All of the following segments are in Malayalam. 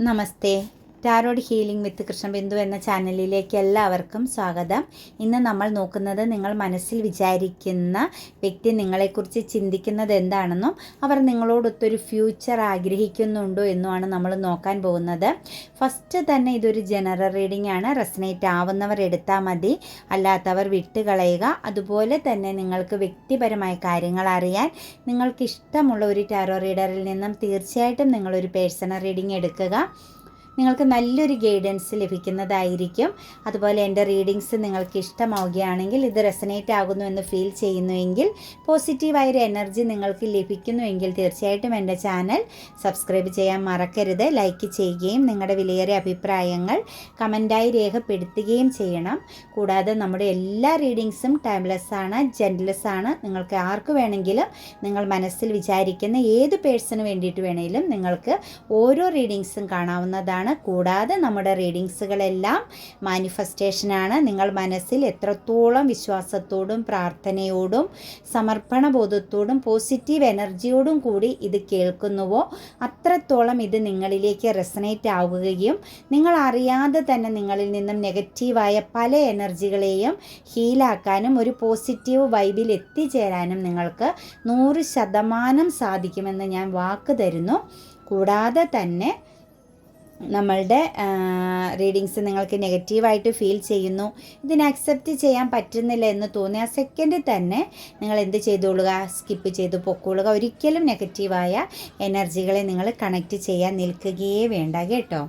नमस्ते। ടാരോഡ് ഹീലിംഗ് വിത്ത് കൃഷ്ണബിന്ദു എന്ന ചാനലിലേക്ക് എല്ലാവർക്കും സ്വാഗതം. ഇന്ന് നമ്മൾ നോക്കുന്നത് നിങ്ങൾ മനസ്സിൽ വിചാരിക്കുന്ന വ്യക്തി നിങ്ങളെക്കുറിച്ച് ചിന്തിക്കുന്നത് എന്താണെന്നും അവർ നിങ്ങളോടൊത്തൊരു ഫ്യൂച്ചർ ആഗ്രഹിക്കുന്നുണ്ടോ എന്നുമാണ് നമ്മൾ നോക്കാൻ പോകുന്നത്. ഫസ്റ്റ് തന്നെ ഇതൊരു ജനറൽ റീഡിംഗ് ആണ്. റെസനേറ്റ് ആവുന്നവർ എടുത്താൽ മതി. അല്ലാത്തവർ വിട്ടുകളയുക. അതുപോലെ തന്നെ നിങ്ങൾക്ക് വ്യക്തിപരമായ കാര്യങ്ങൾ അറിയാൻ നിങ്ങൾക്ക് ഇഷ്ടമുള്ള ഒരു ടാരോ റീഡറിൽ നിന്നും തീർച്ചയായിട്ടും നിങ്ങളൊരു പേഴ്സണൽ റീഡിംഗ് എടുക്കുക. നിങ്ങൾക്ക് നല്ലൊരു ഗൈഡൻസ് ലഭിക്കുന്നതായിരിക്കും. അതുപോലെ എന്റെ റീഡിങ്സ് നിങ്ങൾക്ക് ഇഷ്ടമാവുകയാണെങ്കിൽ ഇത് റെസനേറ്റ് ആകുന്നു എന്ന് ഫീൽ ചെയ്യുന്നുവെങ്കിൽ പോസിറ്റീവായൊരു എനർജി നിങ്ങൾക്ക് ലഭിക്കുന്നുവെങ്കിൽ തീർച്ചയായിട്ടും എന്റെ ചാനൽ സബ്സ്ക്രൈബ് ചെയ്യാൻ മറക്കരുത്. ലൈക്ക് ചെയ്യുകയും നിങ്ങളുടെ വിലയേറിയ അഭിപ്രായങ്ങൾ കമന്റായി രേഖപ്പെടുത്തുകയും ചെയ്യണം. കൂടാതെ നമ്മുടെ എല്ലാ റീഡിങ്സും ടൈംലെസ് ആണ് ജെന്റ്ലെസ് ആണ്. നിങ്ങൾക്ക് ആർക്ക് വേണമെങ്കിലും നിങ്ങൾ മനസ്സിൽ വിചാരിക്കുന്ന ഏത് പേഴ്സണ് വേണ്ടിയിട്ട് വേണമെങ്കിലും നിങ്ങൾക്ക് ഓരോ റീഡിങ്സും കാണാവുന്നതാണ്. കൂടാതെ നമ്മുടെ റീഡിങ്സുകളെല്ലാം മാനിഫെസ്റ്റേഷനാണ്. നിങ്ങൾ മനസ്സിൽ എത്രത്തോളം വിശ്വാസത്തോടും പ്രാർത്ഥനയോടും സമർപ്പണ ബോധത്തോടും പോസിറ്റീവ് എനർജിയോടും കൂടി ഇത് കേൾക്കുന്നുവോ അത്രത്തോളം ഇത് നിങ്ങളിലേക്ക് റെസനേറ്റ് ആവുകയും നിങ്ങൾ അറിയാതെ തന്നെ നിങ്ങളിൽ നിന്നും നെഗറ്റീവായ പല എനർജികളെയും ഹീലാക്കാനും ഒരു പോസിറ്റീവ് വൈബിൽ എത്തിച്ചേരാനും നിങ്ങൾക്ക് നൂറ് ശതമാനം സാധിക്കുമെന്ന് ഞാൻ വാക്ക് തരുന്നു. കൂടാതെ തന്നെ നമ്മളുടെ റീഡിങ്സ് നിങ്ങൾക്ക് നെഗറ്റീവായിട്ട് ഫീൽ ചെയ്യുന്നു. ഇതിനെ അക്സെപ്റ്റ് ചെയ്യാൻ പറ്റുന്നില്ല എന്ന് തോന്നിയ ആ സെക്കൻഡിൽ തന്നെ നിങ്ങൾ എന്ത് ചെയ്തോളുക? സ്കിപ്പ് ചെയ്ത് പൊക്കോളുക. ഒരിക്കലും നെഗറ്റീവായ എനർജികളെ നിങ്ങൾ കണക്റ്റ് ചെയ്യാൻ നിൽക്കുകയേ വേണ്ട കേട്ടോ.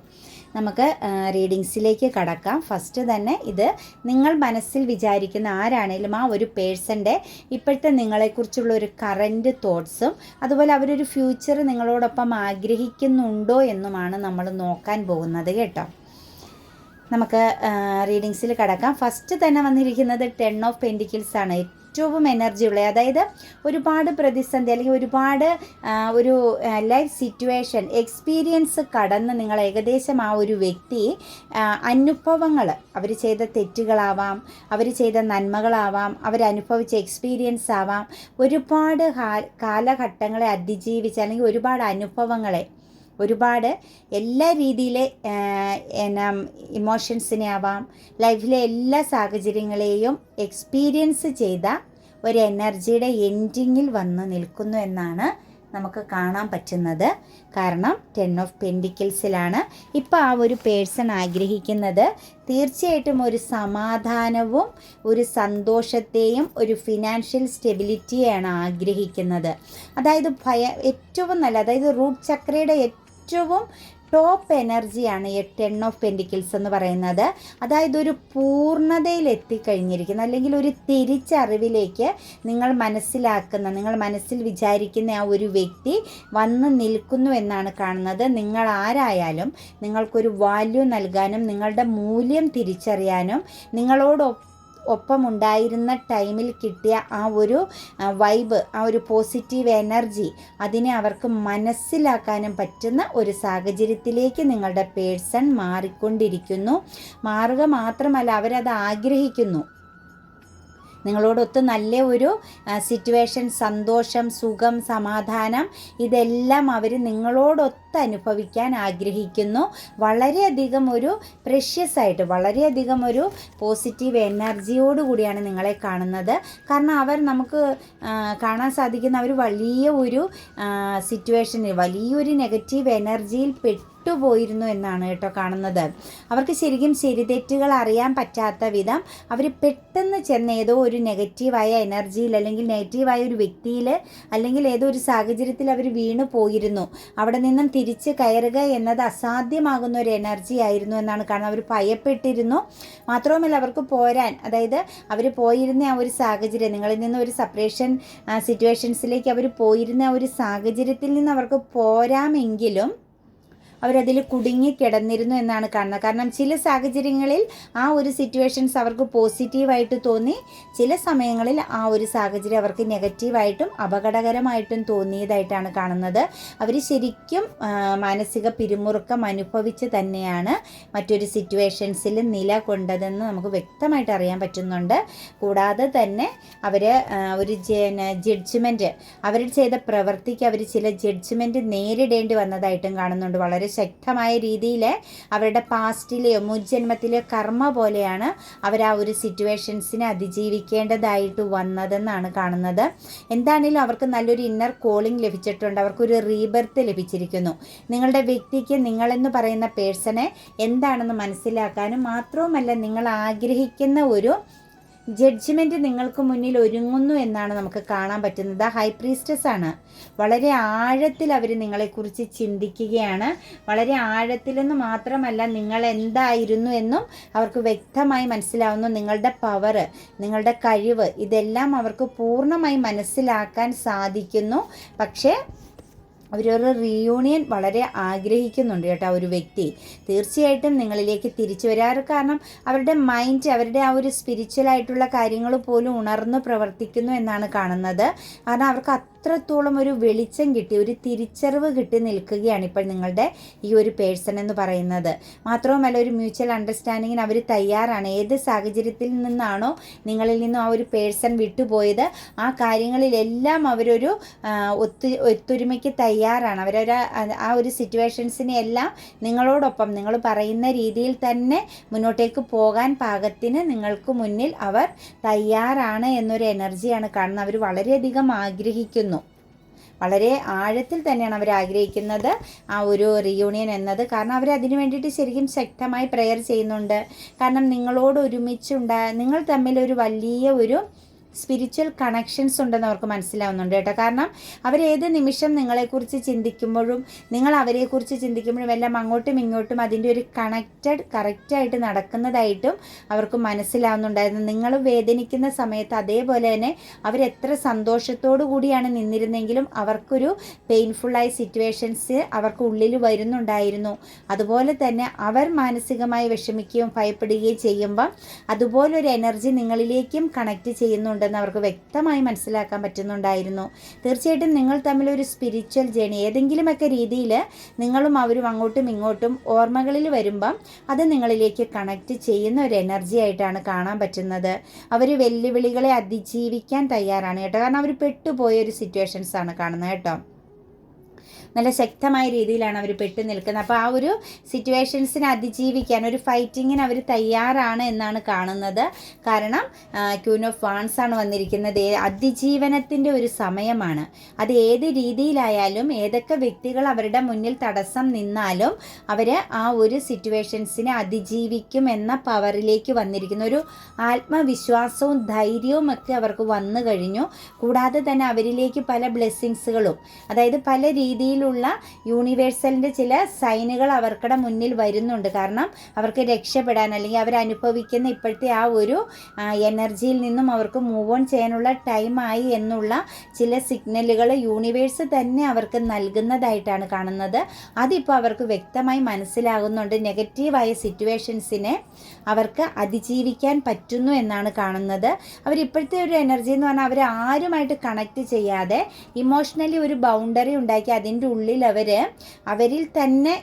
നമുക്ക് റീഡിങ്സിലേക്ക് കടക്കാം. ഫസ്റ്റ് തന്നെ ഇത് നിങ്ങൾ മനസ്സിൽ വിചാരിക്കുന്ന ആരാണേലും ആ ഒരു പേഴ്സന്റെ ഇപ്പോഴത്തെ നിങ്ങളെക്കുറിച്ചുള്ള ഒരു കറന്റ് തോട്ട്സും അതുപോലെ അവരൊരു ഫ്യൂച്ചർ നിങ്ങളോടൊപ്പം ആഗ്രഹിക്കുന്നുണ്ടോ എന്നുമാണ് നമ്മൾ നോക്കാൻ പോകുന്നത് കേട്ടോ. നമുക്ക് റീഡിങ്സിൽ കടക്കാം. ഫസ്റ്റ് തന്നെ വന്നിരിക്കുന്നത് ടെൻ ഓഫ് പെൻഡിക്കിൾസ് ആണ്. ഏറ്റവും എനർജി ഉള്ള അതായത് ഒരുപാട് പ്രതിസന്ധി അല്ലെങ്കിൽ ഒരുപാട് ഒരു ലൈഫ് സിറ്റുവേഷൻ എക്സ്പീരിയൻസ് കടന്ന് നിങ്ങൾ ഏകദേശം ആ ഒരു വ്യക്തി അനുഭവങ്ങൾ അവർ ചെയ്ത തെറ്റുകളാവാം അവർ ചെയ്ത നന്മകളാവാം അവരനുഭവിച്ച എക്സ്പീരിയൻസ് ആവാം. ഒരുപാട് കാലഘട്ടങ്ങളെ അതിജീവിച്ച് അല്ലെങ്കിൽ ഒരുപാട് അനുഭവങ്ങളെ ഒരുപാട് എല്ലാ രീതിയിലെ എന്നാ ഇമോഷൻസിനെ ആവാം ലൈഫിലെ എല്ലാ സാഹചര്യങ്ങളെയും എക്സ്പീരിയൻസ് ചെയ്ത ഒരു എനർജിയുടെ എൻഡിങ്ങിൽ വന്ന് നിൽക്കുന്നു എന്നാണ് നമുക്ക് കാണാൻ പറ്റുന്നത്. കാരണം ടെൻ ഓഫ് പെൻഡിക്കിൾസിലാണ് ഇപ്പോൾ ആ ഒരു പേഴ്സൺ ആഗ്രഹിക്കുന്നത്. തീർച്ചയായിട്ടും ഒരു സമാധാനവും ഒരു സന്തോഷത്തെയും ഒരു ഫിനാൻഷ്യൽ സ്റ്റെബിലിറ്റിയാണ് ആഗ്രഹിക്കുന്നത്. അതായത് ഭയ ഏറ്റവും നല്ല അതായത് റൂട്ട് ചക്രയുടെ ഏറ്റവും ടോപ്പ് എനർജിയാണ് ടെൻ ഓഫ് പെൻഡിക്കിൾസ് എന്ന് പറയുന്നത്. അതായത് ഒരു പൂർണതയിൽ എത്തിക്കഴിഞ്ഞിരിക്കുന്ന. അല്ലെങ്കിൽ ഒരു തിരിച്ചറിവിലേക്ക് നിങ്ങൾ മനസ്സിലാക്കുന്ന നിങ്ങൾ മനസ്സിൽ വിചാരിക്കുന്ന ആ ഒരു വ്യക്തി വന്ന് നിൽക്കുന്നു എന്നാണ് കാണുന്നത്. നിങ്ങൾ ആരായാലും നിങ്ങൾക്കൊരു വാല്യൂ നൽകാനും നിങ്ങളുടെ മൂല്യം തിരിച്ചറിയാനും നിങ്ങളോടൊപ്പം ഒപ്പം ഉണ്ടായിരുന്ന ടൈമിൽ കിട്ടിയ ആ ഒരു വൈബ് ആ ഒരു പോസിറ്റീവ് എനർജി അതിനെ അവർക്ക് മനസ്സിലാക്കാനും പറ്റുന്ന ഒരു സാഹചര്യത്തിലേക്ക് നിങ്ങളുടെ പേഴ്സൺ മാറിക്കൊണ്ടിരിക്കുന്നു. മാറുക മാത്രമല്ല അവരത് ആഗ്രഹിക്കുന്നു. നിങ്ങളോടൊത്ത് നല്ല ഒരു സിറ്റുവേഷൻ സന്തോഷം സുഖം സമാധാനം ഇതെല്ലാം അവർ നിങ്ങളോടൊത്ത് അനുഭവിക്കാൻ ആഗ്രഹിക്കുന്നു. വളരെയധികം ഒരു പ്രഷ്യസ് ആയിട്ട് വളരെയധികം ഒരു പോസിറ്റീവ് എനർജിയോട് കൂടിയാണ് നിങ്ങളെ കാണുന്നത്. കാരണം അവർ നമുക്ക് കാണാൻ സാധിക്കുന്ന അവർ വലിയ ഒരു സിറ്റുവേഷനിൽ വലിയൊരു നെഗറ്റീവ് എനർജിയിൽ പെട്ടു വിട്ടുപോയിരുന്നു എന്നാണ് കേട്ടോ കാണുന്നത്. അവർക്ക് ശരിക്കും ശരിതെറ്റുകൾ അറിയാൻ പറ്റാത്ത വിധം അവർ പെട്ടെന്ന് ചെന്ന് ഏതോ ഒരു നെഗറ്റീവായ എനർജിയിൽ അല്ലെങ്കിൽ നെഗറ്റീവായ ഒരു വ്യക്തിയിൽ അല്ലെങ്കിൽ ഏതോ ഒരു സാഹചര്യത്തിൽ അവർ വീണു പോയിരുന്നു. അവിടെ നിന്നും തിരിച്ച് കയറുക എന്നത് അസാധ്യമാകുന്ന ഒരു എനർജി ആയിരുന്നു എന്നാണ് കാരണം അവർ ഭയപ്പെട്ടിരുന്നു. മാത്രവുമല്ല അവർക്ക് പോരാൻ അതായത് അവർ പോയിരുന്ന ആ ഒരു സാഹചര്യം നിങ്ങളിൽ നിന്ന് ഒരു സെപ്പറേഷൻ സിറ്റുവേഷൻസിലേക്ക് അവർ പോയിരുന്ന ആ ഒരു സാഹചര്യത്തിൽ നിന്ന് അവർക്ക് പോരാമെങ്കിലും അവരതിൽ കുടുങ്ങി കിടന്നിരുന്നു എന്നാണ് കാണുന്നത്. കാരണം ചില സാഹചര്യങ്ങളിൽ ആ ഒരു സിറ്റുവേഷൻസ് അവർക്ക് പോസിറ്റീവായിട്ട് തോന്നി. ചില സമയങ്ങളിൽ ആ ഒരു സാഹചര്യം അവർക്ക് നെഗറ്റീവായിട്ടും അപകടകരമായിട്ടും തോന്നിയതായിട്ടാണ് കാണുന്നത്. അവർ ശരിക്കും മാനസിക പിരിമുറുക്കം അനുഭവിച്ച് തന്നെയാണ് മറ്റൊരു സിറ്റുവേഷൻസിൽ നിലകൊണ്ടതെന്ന് നമുക്ക് വ്യക്തമായിട്ട് അറിയാൻ പറ്റുന്നുണ്ട്. കൂടാതെ തന്നെ അവർ ഒരു ജഡ്ജ്മെന്റ് അവർ ചെയ്ത പ്രവൃത്തിക്ക് അവർ ചില ജഡ്ജ്മെന്റ് നേരിടേണ്ടി വന്നതായിട്ടും കാണുന്നുണ്ട്. വളരെ വളരെ ശക്തമായ രീതിയിൽ അവരുടെ പാസ്റ്റിലെയോ മുൻജന്മത്തിലെയോ കർമ്മ പോലെയാണ് അവർ ആ ഒരു സിറ്റുവേഷൻസിനെ അതിജീവിക്കേണ്ടതായിട്ട് വന്നതെന്നാണ് കാണുന്നത്. എന്താണെങ്കിലും അവർക്ക് നല്ലൊരു ഇന്നർ കോളിംഗ് ലഭിച്ചിട്ടുണ്ട്. അവർക്കൊരു റീബർത്ത് ലഭിച്ചിരിക്കുന്നു. നിങ്ങളുടെ വ്യക്തിക്ക് നിങ്ങളെന്ന് പറയുന്ന പേഴ്സണെ എന്താണെന്ന് മനസ്സിലാക്കാനും മാത്രവുമല്ല നിങ്ങൾ ആഗ്രഹിക്കുന്ന ഒരു ജഡ്ജ്മെന്റ് നിങ്ങൾക്ക് മുന്നിൽ ഒരുങ്ങുന്നു എന്നാണ് നമുക്ക് കാണാൻ പറ്റുന്നത്. ഹൈ പ്രീസ്റ്റസ് ആണ്. വളരെ ആഴത്തിൽ അവർ നിങ്ങളെക്കുറിച്ച് ചിന്തിക്കുകയാണ്. വളരെ ആഴത്തിലെന്ന് മാത്രമല്ല നിങ്ങൾ എന്തായിരുന്നു എന്നും അവർക്ക് വ്യക്തമായി മനസ്സിലാവുന്നു. നിങ്ങളുടെ പവർ നിങ്ങളുടെ കഴിവ് ഇതെല്ലാം അവർക്ക് പൂർണമായി മനസ്സിലാക്കാൻ സാധിക്കുന്നു. പക്ഷേ അവരൊരു റീയൂണിയൻ വളരെ ആഗ്രഹിക്കുന്നുണ്ട് കേട്ടോ ആ ഒരു വ്യക്തി. തീർച്ചയായിട്ടും നിങ്ങളിലേക്ക് തിരിച്ചു വരാറ് കാരണം അവരുടെ മൈൻഡ് അവരുടെ ആ ഒരു സ്പിരിച്വലായിട്ടുള്ള കാര്യങ്ങൾ പോലും ഉണർന്ന് പ്രവർത്തിക്കുന്നു എന്നാണ് കാണുന്നത്. കാരണം അവർക്ക് അത്രത്തോളം ഒരു വെളിച്ചം കിട്ടി ഒരു തിരിച്ചറിവ് കിട്ടി നിൽക്കുകയാണ് ഇപ്പോൾ നിങ്ങളുടെ ഈ ഒരു പേഴ്സൺ എന്ന് പറയുന്നത്. മാത്രവുമല്ല ഒരു മ്യൂച്വൽ അണ്ടർസ്റ്റാൻഡിങ്ങിന് അവർ തയ്യാറാണ്. ഏത് സാഹചര്യത്തിൽ നിന്നാണോ നിങ്ങളിൽ നിന്നും ആ ഒരു പേഴ്സൺ വിട്ടുപോയത് ആ കാര്യങ്ങളിലെല്ലാം അവരൊരു ഒത്തു ഒത്തൊരുമയ്ക്ക് തയ്യാറാണ്. അവരൊരു ആ ഒരു സിറ്റുവേഷൻസിനെ എല്ലാം നിങ്ങളോടൊപ്പം നിങ്ങൾ പറയുന്ന രീതിയിൽ തന്നെ മുന്നോട്ടേക്ക് പോകാൻ പാകത്തിന് നിങ്ങൾക്ക് മുന്നിൽ അവർ തയ്യാറാണ് എന്നൊരു എനർജിയാണ് കാണുന്നത്. അവർ വളരെയധികം ആഗ്രഹിക്കുന്നു. വളരെ ആഴത്തിൽ തന്നെയാണ് അവർ ആഗ്രഹിക്കുന്നത് ആ ഒരു റിയൂണിയൻ എന്നത്. കാരണം അവർ അതിനു വേണ്ടിയിട്ട് ശരിക്കും ശക്തമായി പ്രെയർ ചെയ്യുന്നുണ്ട്. കാരണം നിങ്ങളോട് ഒരുമിച്ചുണ്ടായ നിങ്ങൾ തമ്മിൽ ഒരു വലിയ ഒരു സ്പിരിച്വൽ കണക്ഷൻസ് ഉണ്ടെന്ന് അവർക്ക് മനസ്സിലാവുന്നുണ്ട് കേട്ടോ. കാരണം അവരേത് നിമിഷം നിങ്ങളെക്കുറിച്ച് ചിന്തിക്കുമ്പോഴും നിങ്ങൾ അവരെക്കുറിച്ച് ചിന്തിക്കുമ്പോഴും എല്ലാം അങ്ങോട്ടും ഇങ്ങോട്ടും അതിന്റെ ഒരു കണക്റ്റഡ് കറക്റ്റായിട്ട് നടക്കുന്നതായിട്ടും അവർക്ക് മനസ്സിലാവുന്നുണ്ടായിരുന്നു. നിങ്ങൾ വേദനിക്കുന്ന സമയത്ത് അതേപോലെ തന്നെ അവരെത്ര സന്തോഷത്തോടു കൂടിയാണ് നിന്നിരുന്നെങ്കിലും അവർക്കൊരു പെയിൻഫുള്ളായ സിറ്റുവേഷൻസ് അവർക്ക് ഉള്ളിൽ വരുന്നുണ്ടായിരുന്നു. അതുപോലെ തന്നെ അവർ മാനസികമായി വിഷമിക്കുകയും ഭയപ്പെടുകയും ചെയ്യുമ്പം അതുപോലൊരു എനർജി നിങ്ങളിലേക്കും കണക്ട് ചെയ്യുന്നുണ്ട്. ഉണ്ടെന്ന് അവർക്ക് വ്യക്തമായി മനസ്സിലാക്കാൻ പറ്റുന്നുണ്ടായിരുന്നു. തീർച്ചയായിട്ടും നിങ്ങൾ തമ്മിൽ ഒരു സ്പിരിച്വൽ ജേണി ഏതെങ്കിലുമൊക്കെ രീതിയിൽ നിങ്ങളും അവരും അങ്ങോട്ടും ഇങ്ങോട്ടും ഓർമ്മകളിൽ വരുമ്പം അത് നിങ്ങളിലേക്ക് കണക്ട് ചെയ്യുന്ന ഒരു എനർജി ആയിട്ടാണ് കാണാൻ പറ്റുന്നത്. അവർ വെല്ലുവിളികളെ അതിജീവിക്കാൻ തയ്യാറാണ് കേട്ടോ. കാരണം അവർ പെട്ടുപോയ ഒരു സിറ്റുവേഷൻസ് ആണ് കാണുന്നത് കേട്ടോ. നല്ല ശക്തമായ രീതിയിലാണ് അവർ പെട്ടു നിൽക്കുന്നത്. അപ്പോൾ ആ ഒരു സിറ്റുവേഷൻസിനെ അതിജീവിക്കാൻ ഒരു ഫൈറ്റിങ്ങിന് അവർ തയ്യാറാണ് എന്നാണ് കാണുന്നത്. കാരണം ക്യൂൻ ഓഫ് വാൺസ് ആണ് വന്നിരിക്കുന്നത്. അതിജീവനത്തിന്റെ ഒരു സമയമാണ്. അത് ഏത് രീതിയിലായാലും ഏതൊക്കെ വ്യക്തികൾ അവരുടെ മുന്നിൽ തടസ്സം നിന്നാലും അവർ ആ ഒരു സിറ്റുവേഷൻസിനെ അതിജീവിക്കും എന്ന പവറിലേക്ക് വന്നിരിക്കുന്ന. ഒരു ആത്മവിശ്വാസവും ധൈര്യവും ഒക്കെ അവർക്ക് വന്നു കഴിഞ്ഞു. കൂടാതെ തന്നെ അവരിലേക്ക് പല ബ്ലെസ്സിങ്സുകളും അതായത് പല രീതിയിലുള്ള രീതിയിലുള്ള യൂണിവേഴ്സലിന്റെ ചില സൈനുകൾ അവർക്കടെ മുന്നിൽ വരുന്നുണ്ട്. കാരണം അവർക്ക് രക്ഷപ്പെടാൻ അല്ലെങ്കിൽ അവരനുഭവിക്കുന്ന ഇപ്പോഴത്തെ ആ ഒരു എനർജിയിൽ നിന്നും അവർക്ക് മൂവ് ഓൺ ചെയ്യാനുള്ള ടൈമായി എന്നുള്ള ചില സിഗ്നലുകൾ യൂണിവേഴ്സ് തന്നെ അവർക്ക് നൽകുന്നതായിട്ടാണ് കാണുന്നത്. അതിപ്പോൾ അവർക്ക് വ്യക്തമായി മനസ്സിലാകുന്നുണ്ട്. നെഗറ്റീവായ സിറ്റുവേഷൻസിനെ അവർക്ക് അതിജീവിക്കാൻ പറ്റുന്നു എന്നാണ് കാണുന്നത്. അവരിപ്പോഴത്തെ ഒരു എനർജി എന്ന് പറഞ്ഞാൽ അവർ ആരുമായിട്ട് കണക്ട് ചെയ്യാതെ ഇമോഷണലി ഒരു ബൗണ്ടറി ഉണ്ടാക്കി അതിന്റെ ഉള്ളിൽ അവർ അവരിൽ തന്നെ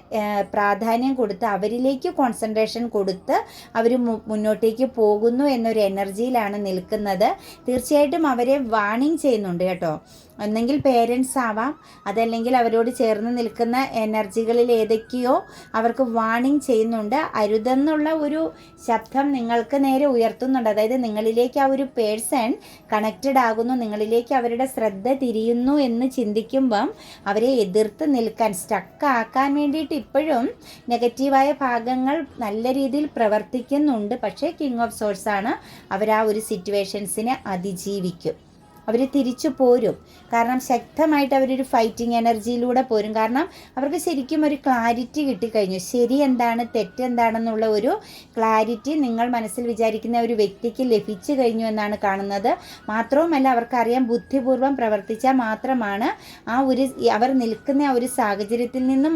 പ്രാധാന്യം കൊടുത്ത് അവരിലേക്ക് കോൺസെൻട്രേഷൻ കൊടുത്ത് അവർ മുന്നോട്ടേക്ക് പോകുന്നു എന്നൊരു എനർജിയിലാണ് നിൽക്കുന്നത്. തീർച്ചയായിട്ടും അവരെ വാണിംഗ് ചെയ്യുന്നുണ്ട് കേട്ടോ. ഒന്നെങ്കിൽ പേരൻസ് ആവാം. അതല്ലെങ്കിൽ അവരോട് ചേർന്ന് നിൽക്കുന്ന എനർജികളിൽ ഏതൊക്കെയോ അവർക്ക് വാണിംഗ് ചെയ്യുന്നുണ്ട്. അരുതെന്നുള്ള ഒരു ശബ്ദം നിങ്ങൾക്ക് നേരെ ഉയർത്തുന്നുണ്ട്. അതായത് നിങ്ങളിലേക്ക് ആ ഒരു പേഴ്സൺ കണക്റ്റഡ് ആകുന്നു. നിങ്ങളിലേക്ക് അവരുടെ ശ്രദ്ധ തിരിയുന്നു എന്ന് ചിന്തിക്കുമ്പം അവരെ എതിർത്ത് നിൽക്കാൻ സ്റ്റക്ക് ആക്കാൻ വേണ്ടിയിട്ട് ഇപ്പോഴും നെഗറ്റീവായ ഭാഗങ്ങൾ നല്ല രീതിയിൽ പ്രവർത്തിക്കുന്നുണ്ട്. പക്ഷേ കിങ് ഓഫ് സോഴ്സ് ആണ്. അവർ ആ ഒരു സിറ്റുവേഷൻസിനെ അതിജീവിക്കും. അവർ തിരിച്ചു പോരും. കാരണം ശക്തമായിട്ട് അവരൊരു ഫൈറ്റിംഗ് എനർജിയിലൂടെ പോരും. കാരണം അവർക്ക് ശരിക്കും ഒരു ക്ലാരിറ്റി കിട്ടിക്കഴിഞ്ഞു. ശരി എന്താണ് തെറ്റ് തെറ്റെന്താണെന്നുള്ള ഒരു ക്ലാരിറ്റി നിങ്ങൾ മനസ്സിൽ വിചാരിക്കുന്ന ഒരു വ്യക്തിക്ക് ലഭിച്ചു കഴിഞ്ഞു എന്നാണ് കാണുന്നത്. മാത്രവുമല്ല അവർക്കറിയാം ബുദ്ധിപൂർവം പ്രവർത്തിച്ചാൽ മാത്രമാണ് ആ ഒരു അവർ നിൽക്കുന്ന ഒരു സാഹചര്യത്തിൽ നിന്നും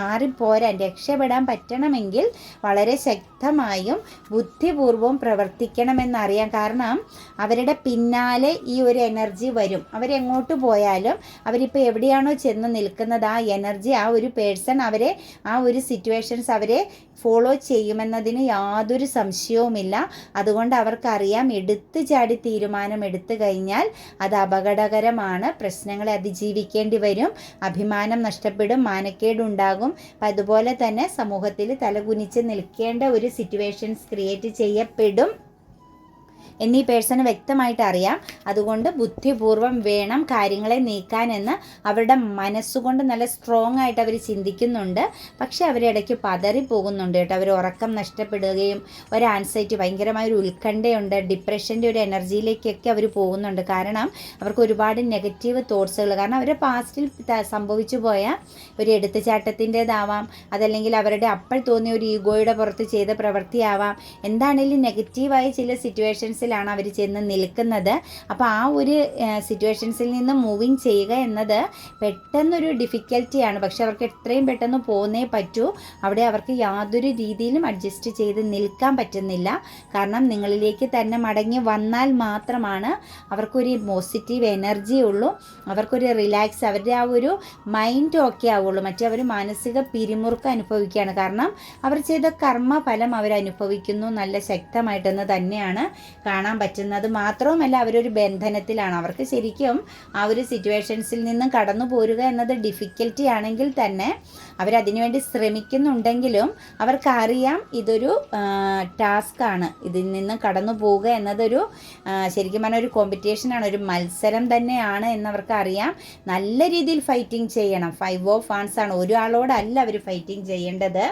മാറിപ്പോരാൻ രക്ഷപ്പെടാൻ പറ്റണമെങ്കിൽ വളരെ ശക്തമായും ബുദ്ധിപൂർവം പ്രവർത്തിക്കണമെന്നറിയാം. കാരണം അവരുടെ പിന്നാലെ ഈ ഒരു എനർജി വരും. അവരെങ്ങോട്ട് പോയാലും അവരിപ്പോൾ എവിടെയാണോ ചെന്ന് നിൽക്കുന്നത് ആ എനർജി ആ ഒരു പേഴ്സൺ അവരെ ആ ഒരു സിറ്റുവേഷൻസ് അവരെ ഫോളോ ചെയ്യുമെന്നതിന് യാതൊരു സംശയവുമില്ല. അതുകൊണ്ട് അവർക്കറിയാം എടുത്തു ചാടി തീരുമാനം എടുത്തു കഴിഞ്ഞാൽ അത് അപകടകരമാണ്. പ്രശ്നങ്ങളെ അതിജീവിക്കേണ്ടി വരും. അഭിമാനം നഷ്ടപ്പെടും മാനക്കേടുണ്ടാകും. അപ്പം അതുപോലെ തന്നെ സമൂഹത്തിൽ തലകുനിച്ച് നിൽക്കേണ്ട ഒരു സിറ്റുവേഷൻസ് ക്രിയേറ്റ് ചെയ്യപ്പെടും. എന്നീ പേഴ്സണ് വ്യക്തമായിട്ട് അറിയാം അതുകൊണ്ട് ബുദ്ധിപൂർവം വേണം കാര്യങ്ങളെ നീക്കാനെന്ന് അവരുടെ മനസ്സുകൊണ്ട് നല്ല സ്ട്രോങ് ആയിട്ട് അവർ ചിന്തിക്കുന്നുണ്ട്. പക്ഷേ അവരിടയ്ക്ക് പതറി പോകുന്നുണ്ട് കേട്ടോ. അവർ ഉറക്കം നഷ്ടപ്പെടുകയും ഒരു ആൻസൈറ്റി ഭയങ്കരമായ ഒരു ഉത്കണ്ഠയുണ്ട്. ഡിപ്രഷന്റെ ഒരു എനർജിയിലേക്കൊക്കെ അവർ പോകുന്നുണ്ട്. കാരണം അവർക്ക് ഒരുപാട് നെഗറ്റീവ് തോട്ട്സുകൾ കാരണം അവരുടെ പാസ്റ്റിൽ സംഭവിച്ചു പോയ ഒരു എടുത്തുചാട്ടത്തിന്റേതാവാം. അതല്ലെങ്കിൽ അവരുടെ അപ്പോൾ തോന്നിയ ഒരു ഈഗോയുടെ പുറത്ത് ചെയ്ത പ്രവൃത്തിയാവാം. എന്താണെങ്കിലും നെഗറ്റീവായ ചില സിറ്റുവേഷൻസിൽ സിറ്റുവേഷൻസിലാണ് അവർ ചെന്ന് നിൽക്കുന്നത്. അപ്പോൾ ആ ഒരു സിറ്റുവേഷൻസിൽ നിന്ന് മൂവിങ് ചെയ്യുക എന്നത് പെട്ടെന്നൊരു ഡിഫിക്കൽറ്റിയാണ് പക്ഷെ അവർക്ക് എത്രയും പെട്ടെന്ന് പോകുന്നേ പറ്റൂ. അവിടെ അവർക്ക് യാതൊരു രീതിയിലും അഡ്ജസ്റ്റ് ചെയ്ത് നിൽക്കാൻ പറ്റുന്നില്ല. കാരണം നിങ്ങളിലേക്ക് തന്നെ മടങ്ങി വന്നാൽ മാത്രമാണ് അവർക്കൊരു പോസിറ്റീവ് എനർജി ഉള്ളൂ. അവർക്കൊരു റിലാക്സ് അവരുടെ ആ ഒരു മൈൻഡ് ഓക്കെ ആവുള്ളൂ. മറ്റേ അവർ മാനസിക പിരിമുറുക്കം അനുഭവിക്കുകയാണ്. കാരണം അവർ ചെയ്ത കർമ്മഫലം അവർ അനുഭവിക്കുന്നു. നല്ല ശക്തമായിട്ടെന്ന് തന്നെയാണ് കാണാൻ പറ്റുന്നത് മാത്രവുമല്ല അവരൊരു ബന്ധനത്തിലാണ്. അവർക്ക് ശരിക്കും ആ ഒരു സിറ്റുവേഷൻസിൽ നിന്നും കടന്നു പോരുക എന്നത് ഡിഫിക്കൽറ്റി ആണെങ്കിൽ തന്നെ അവരതിനുവേണ്ടി ശ്രമിക്കുന്നുണ്ടെങ്കിലും അവർക്കറിയാം ഇതൊരു ടാസ്ക്കാണ്. ഇതിൽ നിന്ന് കടന്നു പോവുക എന്നതൊരു ശരിക്കും പറഞ്ഞാൽ ഒരു കോമ്പറ്റീഷനാണ് ഒരു മത്സരം തന്നെയാണ് എന്നവർക്ക് അറിയാം നല്ല രീതിയിൽ ഫൈറ്റിംഗ് ചെയ്യണം. ഫൈവ് ഓഫ് ഫാൻസ് ആണ്. ഒരാളോടല്ല അവർ ഫൈറ്റിംഗ് ചെയ്യേണ്ടത്.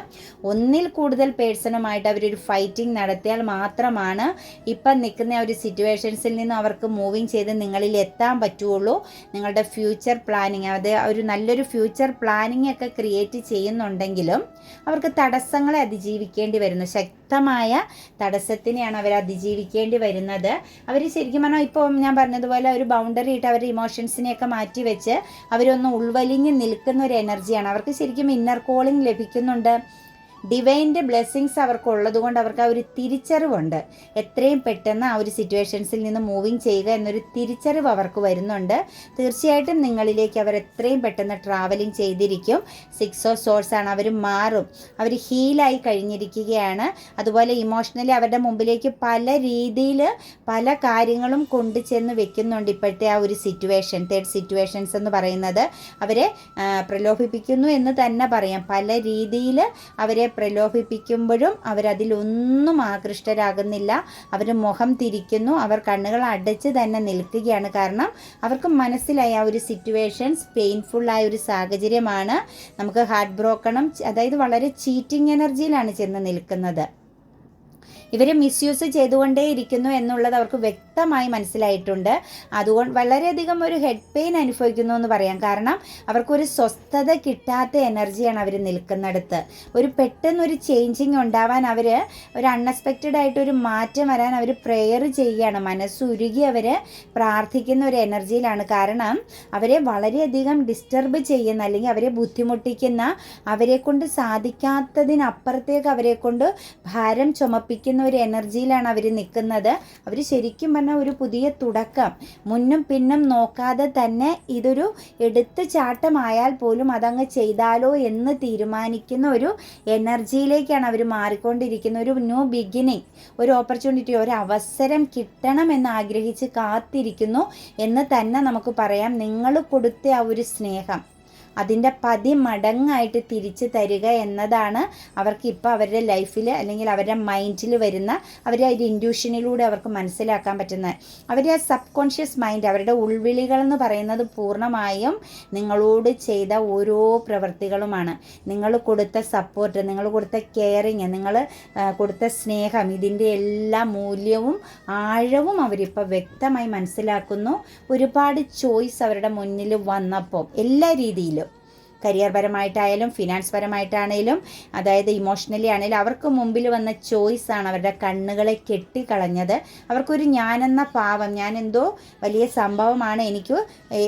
ഒന്നിൽ കൂടുതൽ പേഴ്സണുമായിട്ട് അവരൊരു ഫൈറ്റിംഗ് നടത്തിയാൽ മാത്രമാണ് ഇപ്പം നിൽക്കുന്ന ഒരു സിറ്റുവേഷൻസിൽ നിന്ന് അവർക്ക് മൂവിങ് ചെയ്ത് നിങ്ങളിൽ എത്താൻ പറ്റുള്ളൂ. നിങ്ങളുടെ ഫ്യൂച്ചർ പ്ലാനിങ് അത് ഒരു നല്ലൊരു ഫ്യൂച്ചർ പ്ലാനിങ് ഒക്കെ ക്രിയേറ്റ് ചെയ്യുന്നുണ്ടെങ്കിലും അവർക്ക് തടസ്സങ്ങളെ അതിജീവിക്കേണ്ടി വരുന്നു. ശക്തമായ തടസ്സത്തിനെയാണ് അവർ അതിജീവിക്കേണ്ടി വരുന്നത്. അവർ ശരിക്കും പറഞ്ഞാൽ ഇപ്പോൾ ഞാൻ പറഞ്ഞതുപോലെ ഒരു ബൗണ്ടറി ഇട്ട് അവരുടെ ഇമോഷൻസിനെയൊക്കെ മാറ്റി വെച്ച് അവരൊന്ന് ഉൾവലിഞ്ഞ് നിൽക്കുന്ന ഒരു എനർജിയാണ് അവർക്ക് ശരിക്കും ഇന്നർ കോളിംഗ് ലഭിക്കുന്നുണ്ട്. ഡിവൈന്റെ ബ്ലെസ്സിങ്സ് അവർക്ക് കൊണ്ട് അവർക്ക് ആ ഒരു തിരിച്ചറിവുണ്ട്. എത്രയും പെട്ടെന്ന് ആ ഒരു സിറ്റുവേഷൻസിൽ നിന്ന് മൂവിങ് ചെയ്യുക എന്നൊരു തിരിച്ചറിവ് അവർക്ക് വരുന്നുണ്ട്. തീർച്ചയായിട്ടും നിങ്ങളിലേക്ക് അവർ എത്രയും പെട്ടെന്ന് ട്രാവലിംഗ് ചെയ്തിരിക്കും. സിക്സ് ഓഫ് സോഴ്സ് ആണ് അവർ മാറും. അവർ ഹീലായി കഴിഞ്ഞിരിക്കുകയാണ്. അതുപോലെ ഇമോഷണലി അവരുടെ മുമ്പിലേക്ക് പല രീതിയിൽ പല കാര്യങ്ങളും കൊണ്ടു ചെന്ന് വെക്കുന്നുണ്ട് ഇപ്പോഴത്തെ ആ ഒരു സിറ്റുവേഷൻ തേർഡ് സിറ്റുവേഷൻസ് എന്ന് പറയുന്നത്. അവരെ പ്രലോഭിപ്പിക്കുന്നു എന്ന് തന്നെ പറയാം. പല രീതിയിൽ അവരെ പ്രലോഭിപ്പിക്കുമ്പോഴും അവരതിലൊന്നും ആകൃഷ്ടരാകുന്നില്ല. അവർ മുഖം തിരിക്കുന്നു. അവർ കണ്ണുകൾ അടച്ച് തന്നെ നിൽക്കുകയാണ്. കാരണം അവർക്ക് മനസ്സിലായ ആ ഒരു സിറ്റുവേഷൻസ് പെയിൻഫുള്ളായ ഒരു സാഹചര്യമാണ്. നമുക്ക് ഹാർട്ട് ബ്രോക്കണം അതായത് വളരെ ചീറ്റിംഗ് എനർജിയിലാണ് ചെന്ന് നിൽക്കുന്നത്. ഇവരെ മിസ്യൂസ് ചെയ്തുകൊണ്ടേയിരിക്കുന്നു എന്നുള്ളത് അവർക്ക് വ്യക്തമായി മനസ്സിലായിട്ടുണ്ട്. അതുകൊണ്ട് വളരെയധികം ഒരു ഹെഡ് പെയിൻ അനുഭവിക്കുന്നു എന്ന് പറയാം. കാരണം അവർക്കൊരു സ്വസ്ഥത കിട്ടാത്ത എനർജിയാണ് അവർ നിൽക്കുന്നിടത്ത്. ഒരു പെട്ടെന്നൊരു ചേഞ്ചിങ് ഉണ്ടാവാൻ അവർ ഒരു അൺഎക്സ്പെക്റ്റഡ് ആയിട്ട് ഒരു മാറ്റം വരാൻ അവർ പ്രെയർ ചെയ്യുകയാണ് മനസ്സുരുകി അവർ പ്രാർത്ഥിക്കുന്ന ഒരു എനർജിയിലാണ് കാരണം അവരെ വളരെയധികം ഡിസ്റ്റർബ് ചെയ്യുന്ന അല്ലെങ്കിൽ അവരെ ബുദ്ധിമുട്ടിക്കുന്ന അവരെ കൊണ്ട് സാധിക്കാത്തതിനപ്പുറത്തേക്ക് അവരെ കൊണ്ട് ഭാരം ചുമപ്പിക്കുന്ന ഒരു എനർജിയിലാണ് അവർ നിൽക്കുന്നത്. അവർ ശരിക്കും പറഞ്ഞാൽ ഒരു പുതിയ തുടക്കം. മുന്നും പിന്നും നോക്കാതെ തന്നെ ഇതൊരു എടുത്ത് ചാട്ടമായാൽ പോലും അതങ്ങ് ചെയ്താലോ എന്ന് തീരുമാനിക്കുന്ന ഒരു എനർജിയിലേക്കാണ് അവർ മാറിക്കൊണ്ടിരിക്കുന്ന ഒരു ന്യൂ ബിഗിനിങ്. ഒരു ഓപ്പർച്യൂണിറ്റി ഒരു അവസരം കിട്ടണം എന്ന് ആഗ്രഹിച്ച് കാത്തിരിക്കുന്നു എന്ന് തന്നെ നമുക്ക് പറയാം. നിങ്ങൾ കൊടുത്ത ആ ഒരു സ്നേഹം. അതിന്റെ പതിമടങ്ങായിട്ട് തിരിച്ചു തരിക എന്നതാണ് അവർക്ക് ഇപ്പോൾ അവരുടെ ലൈഫിൽ അല്ലെങ്കിൽ അവരുടെ മൈൻഡിൽ വരുന്ന അവരുടെ ഒരു ഇൻഡ്യൂഷനിലൂടെ അവർക്ക് മനസ്സിലാക്കാൻ പറ്റുന്നത്. അവരുടെ ആ സബ് കോൺഷ്യസ് മൈൻഡ് അവരുടെ ഉൾവിളികൾ എന്ന് പറയുന്നത് പൂർണമായും നിങ്ങളോട് ചെയ്ത ഓരോ പ്രവൃത്തികളുമാണ് നിങ്ങൾ കൊടുത്ത സപ്പോർട്ട് നിങ്ങൾ കൊടുത്ത കെയറിങ് നിങ്ങൾ കൊടുത്ത സ്നേഹം ഇതിന്റെ എല്ലാ മൂല്യവും ആഴവും അവരിപ്പോൾ വ്യക്തമായി മനസ്സിലാക്കുന്നു. ഒരുപാട് ചോയ്സ് അവരുടെ മുന്നിൽ വന്നപ്പോൾ എല്ലാ രീതിയിലും. കരിയർ പരമായിട്ടായാലും ഫിനാൻസ് പരമായിട്ടാണേലും അതായത് ഇമോഷണലി ആണെങ്കിലും അവർക്ക് മുമ്പിൽ വന്ന ചോയ്സ് ആണ് അവരുടെ കണ്ണുകളെ കെട്ടിക്കളഞ്ഞത്. അവർക്കൊരു ഞാനെന്ന പാവം ഞാൻ എന്തോ വലിയ സംഭവമാണ് എനിക്ക്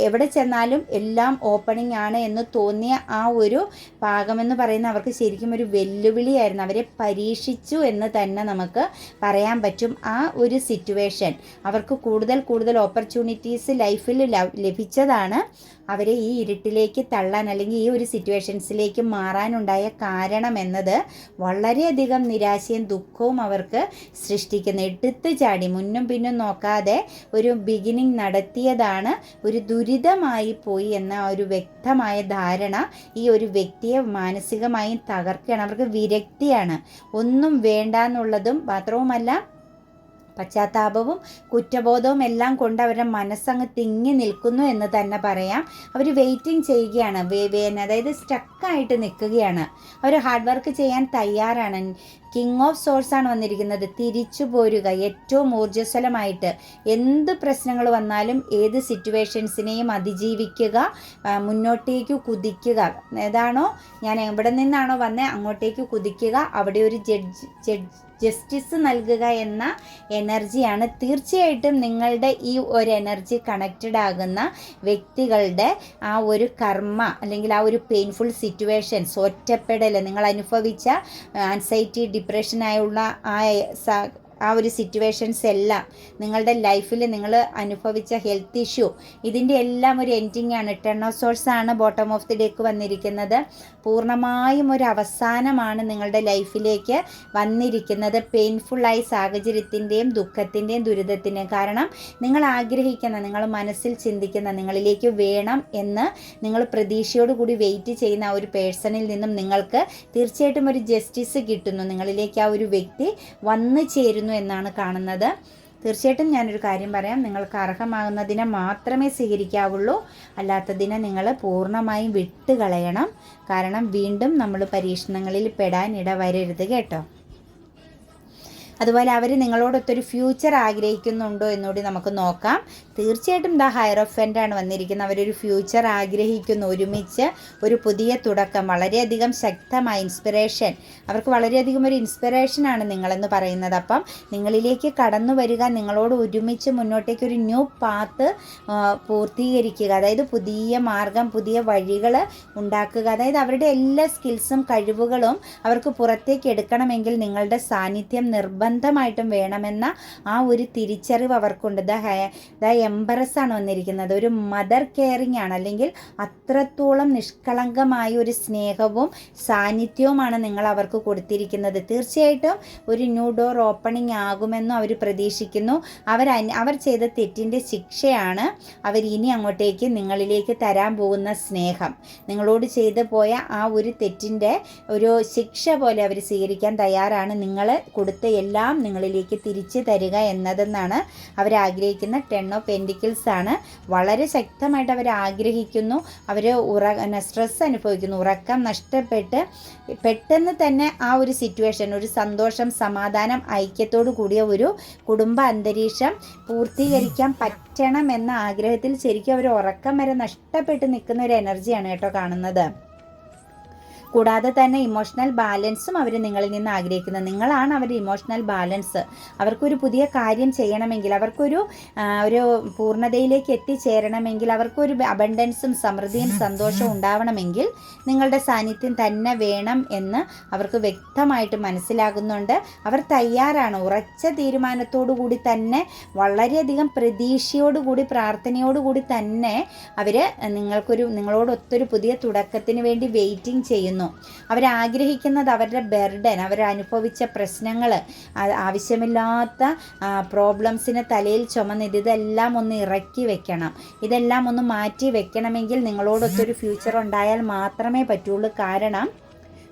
എവിടെ ചെന്നാലും എല്ലാം ഓപ്പണിംഗ് ആണ് എന്ന് തോന്നിയ ആ ഒരു പാകമെന്ന് പറയുന്ന അവർക്ക് ശരിക്കും ഒരു വെല്ലുവിളിയായിരുന്നു അവരെ പരീക്ഷിച്ചു എന്ന് തന്നെ നമുക്ക് പറയാൻ പറ്റും ആ ഒരു സിറ്റുവേഷൻ അവർക്ക് കൂടുതൽ കൂടുതൽ ഓപ്പർച്യൂണിറ്റീസ് ലൈഫിൽ ലഭിച്ചതാണ്. അവരെ ഈ ഇരുട്ടിലേക്ക് തള്ളാൻ അല്ലെങ്കിൽ ഈ ഒരു സിറ്റുവേഷൻസിലേക്ക് മാറാനുണ്ടായ കാരണം എന്നത് വളരെയധികം നിരാശയും ദുഃഖവും അവർക്ക് സൃഷ്ടിക്കുന്ന എടുത്തു ചാടി മുന്നും പിന്നും നോക്കാതെ ഒരു ബിഗിനിങ് നടത്തിയതാണ് ഒരു ദുരിതമായി പോയി എന്ന ഒരു വ്യക്തമായ ധാരണ ഈ ഒരു വ്യക്തിയെ മാനസികമായും തകർക്കുകയാണ്. അവർക്ക് വിരക്തിയാണ്. ഒന്നും വേണ്ട എന്നുള്ളതും മാത്രവുമല്ല പശ്ചാത്താപവും കുറ്റബോധവും എല്ലാം കൊണ്ട് അവരുടെ മനസ്സങ്ങ് തിങ്ങി നിൽക്കുന്നു എന്ന് തന്നെ പറയാം. അവർ വെയിറ്റിംഗ് ചെയ്യുകയാണ്. അതായത് സ്റ്റക്കായിട്ട് നിൽക്കുകയാണ്. അവർ ഹാർഡ് വർക്ക് ചെയ്യാൻ തയ്യാറാണ്. കിങ് ഓഫ് സോഴ്സ് ആണ് വന്നിരിക്കുന്നത്. തിരിച്ചു പോരുക. ഏറ്റവും ഊർജസ്വലമായിട്ട് എന്ത് പ്രശ്നങ്ങൾ വന്നാലും ഏത് സിറ്റുവേഷൻസിനെയും അതിജീവിക്കുക മുന്നോട്ടേക്ക് കുതിക്കുക. ഏതാണോ? ഞാൻ എവിടെ നിന്നാണോ വന്നത് അങ്ങോട്ടേക്ക് കുതിക്കുക. അവിടെ ഒരു ജഡ്ജ് ജഡ്ജ് ജസ്റ്റിസ് നൽകുക എന്ന എനർജിയാണ്. തീർച്ചയായിട്ടും നിങ്ങളുടെ ഈ ഒരു എനർജി കണക്റ്റഡ് ആകുന്ന വ്യക്തികളുടെ ആ ഒരു കർമ്മ അല്ലെങ്കിൽ ആ ഒരു പെയിൻഫുൾ സിറ്റുവേഷൻസ് ഒറ്റപ്പെടൽ നിങ്ങൾ അനുഭവിച്ച ആൻസൈറ്റി ഡിപ്രഷനായുള്ള ആ ആ ഒരു സിറ്റുവേഷൻസ് എല്ലാം നിങ്ങളുടെ ലൈഫിൽ നിങ്ങൾ അനുഭവിച്ച ഹെൽത്ത് ഇഷ്യൂ ഇതിന്റെ എല്ലാം ഒരു എൻഡിങ് ആണ്. ടെൺ ഓഫ് സോഴ്സ് ആണ് ബോട്ടം ഓഫ് ദി ഡേക്ക് വന്നിരിക്കുന്നത്. പൂർണമായും ഒരു അവസാനമാണ് നിങ്ങളുടെ ലൈഫിലേക്ക് വന്നിരിക്കുന്നത്. പെയിൻഫുള്ളായ സാഹചര്യത്തിന്റെയും ദുഃഖത്തിന്റെയും ദുരിതത്തിന്റെയും കാരണം നിങ്ങൾ ആഗ്രഹിക്കുന്ന നിങ്ങൾ മനസ്സിൽ ചിന്തിക്കുന്ന നിങ്ങളിലേക്ക് വേണം എന്ന് നിങ്ങൾ പ്രതീക്ഷയോടുകൂടി വെയിറ്റ് ചെയ്യുന്ന ആ ഒരു പേഴ്സണിൽ നിന്നും നിങ്ങൾക്ക് തീർച്ചയായിട്ടും ഒരു ജസ്റ്റിസ് കിട്ടുന്നു. നിങ്ങളിലേക്ക് ആ ഒരു വ്യക്തി വന്നു ചേരുന്നു എന്നാണ് കാണുന്നത്. തീർച്ചയായിട്ടും ഞാനൊരു കാര്യം പറയാം. നിങ്ങൾക്ക് അർഹമാകുന്നതിനെ മാത്രമേ സ്വീകരിക്കാവുള്ളൂ. അല്ലാത്തതിനെ നിങ്ങൾ പൂർണമായും വിട്ടുകളയണം. കാരണം വീണ്ടും നമ്മൾ പരീക്ഷണങ്ങളിൽ പെടാൻ ഇടവരരുത് കേട്ടോ. അതുപോലെ അവർ നിങ്ങളോടൊത്തൊരു ഫ്യൂച്ചർ ആഗ്രഹിക്കുന്നുണ്ടോ എന്നുകൂടി നമുക്ക് നോക്കാം. തീർച്ചയായിട്ടും ദ ഹയർ ആണ് വന്നിരിക്കുന്നത്. അവരൊരു ഫ്യൂച്ചർ ആഗ്രഹിക്കുന്നു ഒരുമിച്ച് ഒരു പുതിയ തുടക്കം വളരെയധികം ശക്തമായ ഇൻസ്പിറേഷൻ അവർക്ക് വളരെയധികം ഒരു ഇൻസ്പിറേഷനാണ് നിങ്ങളെന്ന് പറയുന്നത്. അപ്പം നിങ്ങളിലേക്ക് കടന്നു വരിക നിങ്ങളോട് ഒരുമിച്ച് മുന്നോട്ടേക്ക് ഒരു ന്യൂ പാത്ത് പൂർത്തീകരിക്കുക അതായത് പുതിയ മാർഗം പുതിയ വഴികൾ ഉണ്ടാക്കുക. അതായത് അവരുടെ എല്ലാ സ്കിൽസും കഴിവുകളും അവർക്ക് പുറത്തേക്ക് എടുക്കണമെങ്കിൽ നിങ്ങളുടെ സാന്നിധ്യം നിർബന്ധം നിർബന്ധമായിട്ടും വേണമെന്ന ആ ഒരു തിരിച്ചറിവ് അവർക്കുണ്ട്. ദ ദ എംബറസ് ആണ് വന്നിരിക്കുന്നത്. ഒരു മദർ കെയറിങ് ആണ്. അല്ലെങ്കിൽ അത്രത്തോളം നിഷ്കളങ്കമായ ഒരു സ്നേഹവും സാന്നിധ്യവുമാണ് നിങ്ങൾ അവർക്ക് കൊടുത്തിരിക്കുന്നത്. തീർച്ചയായിട്ടും ഒരു ന്യൂ ഡോർ ഓപ്പണിംഗ് ആകുമെന്നും അവർ പ്രതീക്ഷിക്കുന്നു. അവർ അവർ ചെയ്ത തെറ്റിന്റെ ശിക്ഷയാണ് അവർ ഇനി അങ്ങോട്ടേക്ക് നിങ്ങളിലേക്ക് തരാൻ പോകുന്ന സ്നേഹം. നിങ്ങളോട് ചെയ്തു പോയ ആ ഒരു തെറ്റിന്റെ ഒരു ശിക്ഷ പോലെ അവർ സ്വീകരിക്കാൻ തയ്യാറാണ്. നിങ്ങൾ കൊടുത്ത എല്ലാ എല്ലാം നിങ്ങളിലേക്ക് തിരിച്ചു തരിക എന്നതെന്നാണ് അവർ ആഗ്രഹിക്കുന്ന ടെൺ ഓഫ് പെൻഡിക്കിൾസ് ആണ്. വളരെ ശക്തമായിട്ട് അവർ ആഗ്രഹിക്കുന്നു. അവർ ഉറ സ്ട്രെസ് അനുഭവിക്കുന്നു. ഉറക്കം നഷ്ടപ്പെട്ട് പെട്ടെന്ന് തന്നെ ആ ഒരു സിറ്റുവേഷൻ ഒരു സന്തോഷം സമാധാനം ഐക്യത്തോടു കൂടിയ ഒരു കുടുംബ അന്തരീക്ഷം പൂർത്തീകരിക്കാൻ പറ്റണം എന്ന ആഗ്രഹത്തിൽ ശരിക്കും അവർ ഉറക്കം വരെ നഷ്ടപ്പെട്ട് നിൽക്കുന്ന ഒരു എനർജിയാണ് കേട്ടോ കാണുന്നത്. കൂടാതെ തന്നെ ഇമോഷണൽ ബാലൻസും അവർ നിങ്ങളിൽ നിന്ന് ആഗ്രഹിക്കുന്നത്. നിങ്ങളാണ് അവരുടെ ഇമോഷണൽ ബാലൻസ് അവർക്കൊരു പുതിയ കാര്യം ചെയ്യണമെങ്കിൽ അവർക്കൊരു ഒരു പൂർണതയിലേക്ക് എത്തിച്ചേരണമെങ്കിൽ അവർക്കൊരു അബണ്ടൻസും സമൃദ്ധിയും സന്തോഷവും ഉണ്ടാവണമെങ്കിൽ നിങ്ങളുടെ സാന്നിധ്യം തന്നെ വേണം എന്ന് അവർക്ക് വ്യക്തമായിട്ട് മനസ്സിലാകുന്നുണ്ട്. അവർ തയ്യാറാണ്. ഉറച്ച തീരുമാനത്തോടു കൂടി തന്നെ വളരെയധികം പ്രതീക്ഷയോടുകൂടി പ്രാർത്ഥനയോടുകൂടി തന്നെ അവർ നിങ്ങൾക്കൊരു നിങ്ങളോടൊത്തൊരു പുതിയ തുടക്കത്തിന് വേണ്ടി വെയിറ്റിംഗ് ചെയ്യുന്നു. ചെയ്യുന്നു അവരാഗ്രഹിക്കുന്നത് അവരുടെ ബെർഡൻ അവരനുഭവിച്ച പ്രശ്നങ്ങൾ ആവശ്യമില്ലാത്ത പ്രോബ്ലംസിനെ തലയിൽ ചുമന്ന് ഇതെല്ലാം ഒന്ന് ഇറക്കി വെക്കണം. ഇതെല്ലാം ഒന്ന് മാറ്റി വെക്കണമെങ്കിൽ നിങ്ങളോടൊത്തൊരു ഫ്യൂച്ചർ ഉണ്ടായാൽ മാത്രമേ പറ്റുള്ളൂ. കാരണം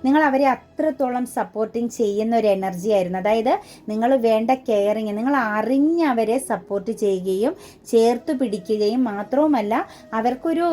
നിങ്ങൾ അവരെ അത്രത്തോളം സപ്പോർട്ടിങ് ചെയ്യുന്ന ഒരു എനർജി ആയിരുന്നു. അതായത് നിങ്ങൾ വേണ്ട കെയറിങ് നിങ്ങൾ അറിഞ്ഞ് അവരെ സപ്പോർട്ട് ചെയ്യുകയും ചേർത്ത് പിടിക്കുകയും മാത്രവുമല്ല അവർക്കൊരു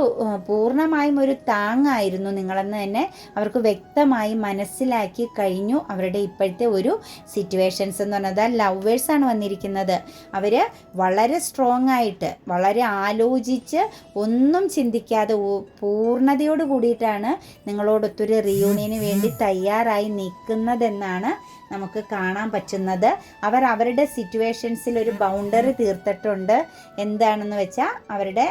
പൂർണമായും ഒരു താങ്ങായിരുന്നു നിങ്ങളെന്ന് തന്നെ അവർക്ക് വ്യക്തമായി മനസ്സിലാക്കി കഴിഞ്ഞു അവരുടെ ഇപ്പോഴത്തെ ഒരു സിറ്റുവേഷൻസ് എന്ന് പറഞ്ഞാൽ ലവേഴ്സാണ് വന്നിരിക്കുന്നത്. അവർ വളരെ സ്ട്രോങ് ആയിട്ട് വളരെ ആലോചിച്ച് ഒന്നും ചിന്തിക്കാതെ പൂർണതയോട് കൂടിയിട്ടാണ് നിങ്ങളോടൊത്തൊരു റിയൂണിയന് വേണ്ടി തയ്യാറായി നിൽക്കുന്നതെന്നാണ് നമുക്ക് കാണാൻ പറ്റുന്നത്. അവർ അവരുടെ സിറ്റുവേഷൻസിൽ ഒരു ബൗണ്ടറി തീർത്തിട്ടുണ്ട്. എന്താണെന്ന് വെച്ചാൽ അവരുടെ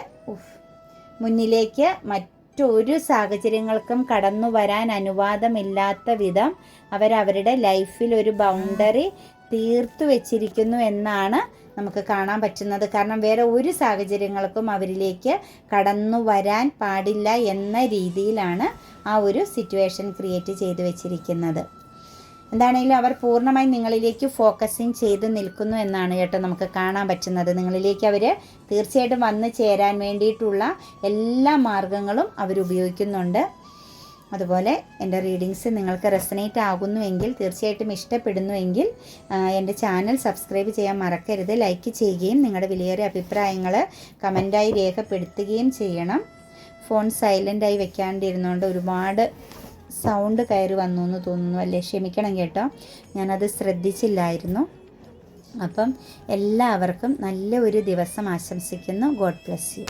മുന്നിലേക്ക് മറ്റൊരു സാഹചര്യങ്ങൾക്കും കടന്നു വരാൻ അനുവാദമില്ലാത്ത വിധം അവരവരുടെ ലൈഫിൽ ഒരു ബൗണ്ടറി തീർത്തു വെച്ചിരിക്കുന്നു എന്നാണ് നമുക്ക് കാണാൻ പറ്റുന്നത്. കാരണം വേറെ ഒരു സാഹചര്യങ്ങൾക്കും അവരിലേക്ക് കടന്നു വരാൻ പാടില്ല എന്ന രീതിയിലാണ് ആ ഒരു സിറ്റുവേഷൻ ക്രിയേറ്റ് ചെയ്തു വെച്ചിരിക്കുന്നത്. എന്താണെങ്കിലും അവർ പൂർണമായും നിങ്ങളിലേക്ക് ഫോക്കസിങ് ചെയ്ത് നിൽക്കുന്നു എന്നാണ് കേട്ടോ നമുക്ക് കാണാൻ പറ്റുന്നത്. നിങ്ങളിലേക്ക് അവർ തീർച്ചയായിട്ടും വന്നു ചേരാൻ വേണ്ടിയിട്ടുള്ള എല്ലാ മാർഗങ്ങളും അവർ ഉപയോഗിക്കുന്നുണ്ട്. അതുപോലെ എന്റെ റീഡിങ്സ് നിങ്ങൾക്ക് റെസനേറ്റ് ആകുന്നുവെങ്കിൽ തീർച്ചയായിട്ടും ഇഷ്ടപ്പെടുന്നുവെങ്കിൽ എന്റെ ചാനൽ സബ്സ്ക്രൈബ് ചെയ്യാൻ മറക്കരുത്. ലൈക്ക് ചെയ്യുകയും നിങ്ങളുടെ വിലയേറിയ അഭിപ്രായങ്ങൾ കമന്റായി രേഖപ്പെടുത്തുകയും ചെയ്യണം. ഫോൺ സൈലന്റായി വെക്കാണ്ടിരുന്നുകൊണ്ട് ഒരുപാട് സൗണ്ട് കയറി വന്നു എന്ന് തോന്നുന്നു അല്ലേ? ക്ഷമിക്കണം കേട്ടോ. ഞാനത് ശ്രദ്ധിച്ചില്ലായിരുന്നു. അപ്പം എല്ലാവർക്കും നല്ല ഒരു ദിവസം ആശംസിക്കുന്നു. God bless you